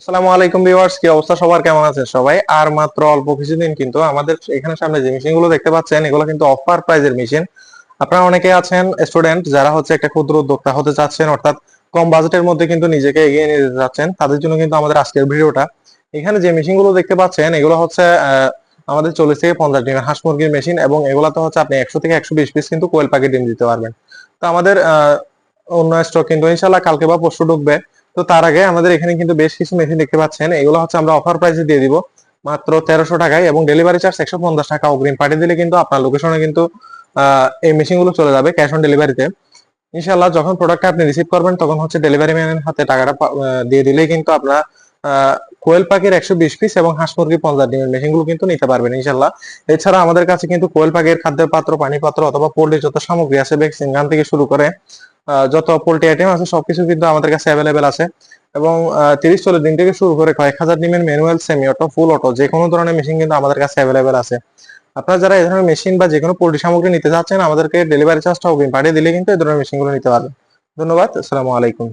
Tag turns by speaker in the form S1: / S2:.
S1: আসসালামু আলাইকুম ভিউয়ার্স, কি অবস্থা? সবার কেমন আছেন সবাই? আর মাত্র অল্প কিছুদিন কিন্তু আমাদের এখানে সামনে যে মেশিনগুলো দেখতে পাচ্ছেন, এগুলো কিন্তু অফার প্রাইজের মেশিন। আপনারা অনেকে আছেন স্টুডেন্ট যারা হচ্ছে একটা ক্ষুদ্র উদ্যোক্তা হতে চাচ্ছেন, অর্থাৎ কম বাজেটের মধ্যে কিন্তু নিজেকে এগিয়ে নিয়ে যেতে চাচ্ছেন, তাদের জন্য কিন্তু আমাদের আজকের ভিডিওটা। এখানে যে মেশিনগুলো দেখতে পাচ্ছেন, এগুলো হচ্ছে আমাদের চল্লিশ থেকে পঞ্চাশ ডিমের হাঁস মুরগির মেশিন এবং এগুলাতে হচ্ছে আপনি একশো থেকে একশো বিশ পিস কিন্তু কোয়েল পাখি ডিম দিতে পারবেন। তো আমাদের অন্য স্টক কিন্তু ইনশাল্লাহ কালকে বা পরশু ঢুকবে। তো তার আগে আমাদের এখানে কিন্তু বেশ কিছু মেশিন দেখতে পাচ্ছেন। এগুলো হচ্ছে আমরা অফার প্রাইসে দিয়ে দিব, মাত্র তেরোশো টাকায় এবং ডেলিভারি চার্জ একশো পঞ্চাশ টাকা অগ্রিম। পাঠিয়ে দিলে কিন্তু আপনার লোকেশনে কিন্তু এই মেশিনগুলো চলে যাবে ক্যাশ অন ডেলিভারিতে ইনশাল্লাহ যখন প্রোডাক্টটা আপনি রিসিভ করবেন, তখন হচ্ছে ডেলিভারি ম্যানের হাতে টাকাটা দিয়ে দিলেই কিন্তু আপনার কোয়েল পাখির একশো বিশ পিস এবং হাঁস মুরগি পঞ্চাশ ডিমের মেশিনগুলো কিন্তু নিতে পারবেন ইনশাল্লাহ এছাড়া আমাদের কাছে কিন্তু কোয়েল পাখির খাদ্যের পাত্র পানি পাত্র অথবা পোল্ট্রি যত সামগ্রী আছে ভ্যাকসিন গান থেকে শুরু করে যত পোল্ট্রি আইটেম আছে, সবকিছু কিন্তু আমাদের কাছে অ্যাভেলেবেল আছে। এবং তিরিশ চল্লিশ দিন থেকে শুরু করে কয়েক হাজার ডিমের manual semi auto full auto যে কোনো ধরনের মেশিন কিন্তু আমাদের কাছে অ্যাভেলেবেল আছে। আপনারা যারা এই ধরনের মেশিন বা যে কোনো পোল্ট্রি সামগ্রী নিতে চাচ্ছেন, আমাদেরকে ডেলিভারি চার্জটা পাঠিয়ে দিলে কিন্তু এই ধরনের মেশিনগুলো নিতে পারবেন। ধন্যবাদ, আসসালামু আলাইকুম।